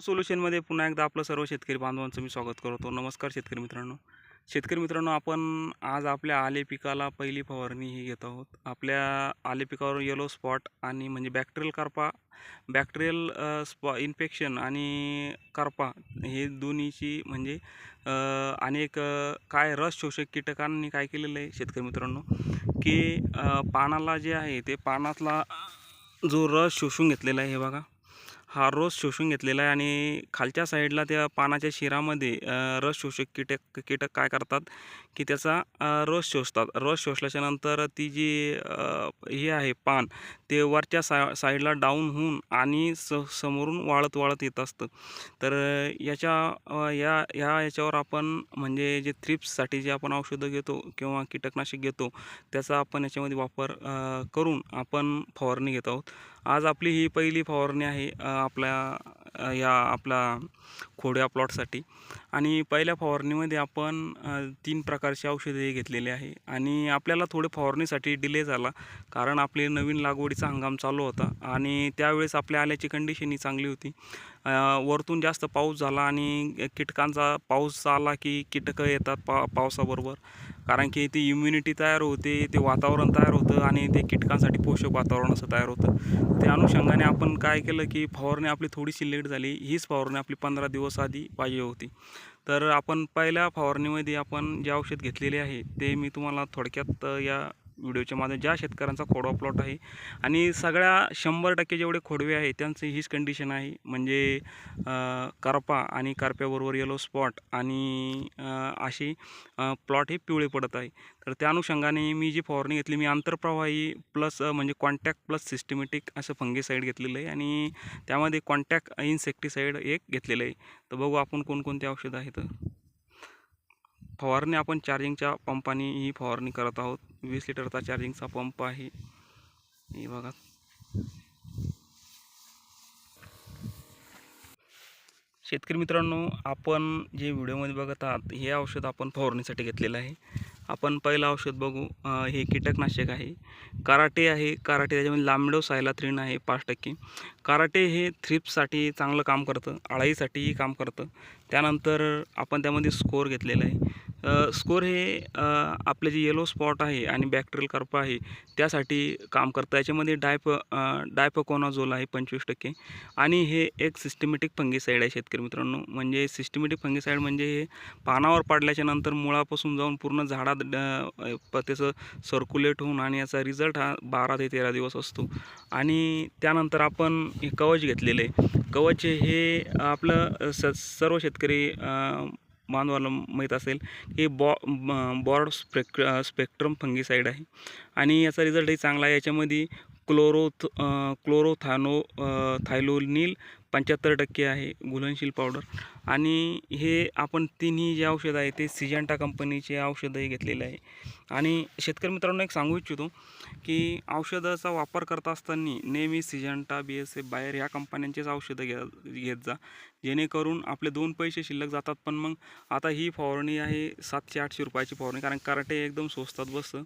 सोल्युशनमध्ये पुन्हा एकदा आपलं सर्व शेतकरी बांधवांचं मी स्वागत करतो. नमस्कार शेतकरी मित्रांनो. शेतकरी मित्रांनो आपण आज आपल्या आले पिकाला पहिली फवारणी ही घेत आहोत. आपल्या आले पिकावर येलो स्पॉट आणि म्हणजे बॅक्टेरियल करपा बॅक्टेरियल स्पॉ इन्फेक्शन आणि करपा हे दोन्हीची म्हणजे अनेक काय रस शोषक कीटकांनी काय केलेलं आहे शेतकरी मित्रांनो की पानाला जे आहे ते पानातला जो रस शोषून घेतलेला आहे हे बघा. हा रस शोषून घेतलेला आहे आणि खालच्या साईडला त्या पानाच्या शिरामध्ये रस शोषक कीटक कीटक काय करतात की त्याचा रस शोषतात. रस शोषल्याच्यानंतर ती जी हे आहे पान ते वरच्या सा साईडला डाऊन होऊन आणि स समोरून वाळत वाळत येत असतं. तर याच्या या ह्या याच्यावर आपण म्हणजे जे थ्रिप्ससाठी जे आपण औषधं घेतो किंवा कीटकनाशक घेतो त्याचा आपण याच्यामध्ये वापर करून आपण फवारणी घेत आहोत. आज आपली ही पहिली फवारणी आहे आपल्या या आपला खोड्या प्लॉटसाठी. आणि पहिल्या फवारणीमध्ये आपण तीन प्रकारची औषधे घेतलेली आहे. आणि आपल्याला थोडे फवारणीसाठी डिले झाला कारण आपले नवीन लागवडीचा हंगाम चालू होता. आणि त्यावेळेस आपल्या आल्याची कंडिशन ही चांगली होती. वरतून जास्त पाऊस झाला आणि कीटकांचा पाऊस आला की कीटकं येतात पा पावसाबरोबर. कारण की ती इम्युनिटी तयार होते ते वातावरण तयार होतं आणि ते कीटकांसाठी पोषक वातावरण असं तयार होतं. त्या अनुषंगाने आपण काय केलं की फवारणी आपली थोडीशी लेट झाली हीच फवारणी आपली पंधरा दिवस आधी पाहिजे होती. तर आपण पहिल्या फवारणीमध्ये आपण जे औषध घेतलेले आहे ते मी तुम्हाला थोडक्यात या व्हिडिओच्या माझ्या ज्या शेतकऱ्यांचा खोडवा प्लॉट आहे आणि सगळ्या शंभर टक्के जेवढे खोडवे आहे त्यांची हीच कंडिशन आहे. म्हणजे करपा आणि करप्याबरोबर येलो स्पॉट आणि अशी प्लॉट हे पिवळे पडत आहे. तर त्या अनुषंगाने मी जी फवारणी घेतली मी आंतरप्रवाही प्लस म्हणजे कॉन्टॅक्ट प्लस सिस्टमॅटिक असं फंगीसाईड घेतलेलं आहे आणि त्यामध्ये कॉन्टॅक्ट इन्सेक्टिसाईड एक घेतलेलं आहे. तर बघू आपण कोणकोणते औषधं आहेत. फवारणी आपण चार्जिंगच्या पंपाने ही फवारणी करत आहोत. वीस लिटरचा चार्जिंगचा पंप आहे. हे बघा. शेतकरी मित्रांनो आपण जे व्हिडिओमध्ये बघत आहात हे औषध आपण फवारणीसाठी घेतलेलं आहे. आपण पहिलं औषध बघू. हे कीटकनाशक आहे. कराटे आहे. कराटे त्याच्यामध्ये लांबडो सायलाथ्रीन आहे पाच टक्के. कराटे हे थ्रिप्ससाठी चांगलं काम करतं अळाईसाठीही काम करतं. त्यानंतर आपण त्यामध्ये स्कोर घेतलेला आहे. स्कोर हे आपले जे येलो स्पॉट आहे आणि बॅक्टेरियल कर्प आहे त्यासाठी काम करतं. याच्यामध्ये डायप डायपकोनाझोल आहे पंचवीस टक्के. आणि हे एक सिस्टमॅटिक फंगीसाईड आहे शेतकरी मित्रांनो. म्हणजे सिस्टमॅटिक फंगीसाईड म्हणजे हे पानावर पाडल्याच्या नंतर मुळापासून जाऊन पूर्ण झाडात त्याचं सर्क्युलेट होऊन आणि याचा रिझल्ट हा बारा ते तेरा दिवस असतो. आणि त्यानंतर आपण हे कवच घेतलेलं. आहे कवच हे आपलं स सर्व शेतकरी बांधवाला माहीत असेल हे बॉ बॉर्ड स्पेक्ट स्पेक्ट्रम फंगीसाईड आहे. आणि याचा रिझल्टही चांगला आहे. याच्यामध्ये क्लोरोथ क्लोरोथानो थायलोनिल पंच्याहत्तर टक्के आहे घुलनशील पावडर आणि हे आपण तिन्ही जे औषध आहे ते सिजंटा कंपनीचे औषधही घेतलेले आहे. आणि शेतकरी मित्रांनो एक सांगू इच्छितो की औषधाचा वापर करत असताना नेहमी Syngenta B S F Bayer ह्या कंपन्यांचेच औषधं घ्या घेत जा. जेणेकरून आपले दोन पैसे शिल्लक जातात पण मग आता ही फवारणी आहे सातशे आठशे रुपयाची फवारणी कारण कराटे एकदम स्वस्तात बसतं.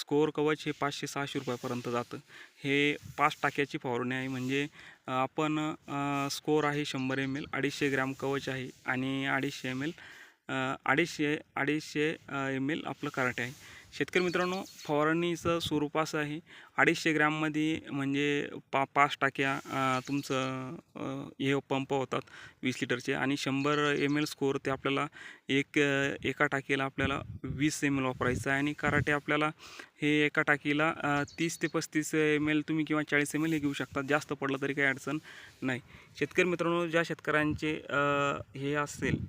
स्कोअर कवच हे पाचशे सहाशे रुपयापर्यंत जातं. हे पाच टाक्याची फवारणी आहे म्हणजे आपण स्कोर स्कोअर आहे शंभर एम एल अडीचशे ग्रॅम कवच आहे आणि अडीचशे एम एल अडीचशे अडीचशे एम एल आपलं कराटे आहे. शेतकरी मित्रांनो फवारणीचं स्वरूप असं आहे. अडीचशे ग्रॅममध्ये म्हणजे पा पाच टाक्या तुमचं हे पंप होतात वीस लिटरचे आणि शंभर एम एल स्कोअर ते आपल्याला एक एका टाकीला आपल्याला वीस एम एल वापरायचं आहे आणि कराटे आपल्याला हे एका टाकीला तीस ते पस्तीस एम एल तुम्ही किंवा चाळीस एम एल हे घेऊ शकता. जास्त पडलं तरी काही अडचण नाही. शेतकरी मित्रांनो ज्या शेतकऱ्यांचे हे असेल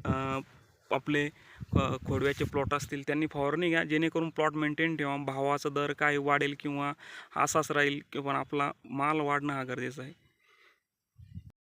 आपले ख- खोडव्याचे प्लॉट असतील त्यांनी फवारणी घ्या जेणेकरून प्लॉट मेंटेन ठेवा भावाचा दर काय वाढेल किंवा असाच राहील किंवा आपला माल वाढणं हा गरजेचं आहे.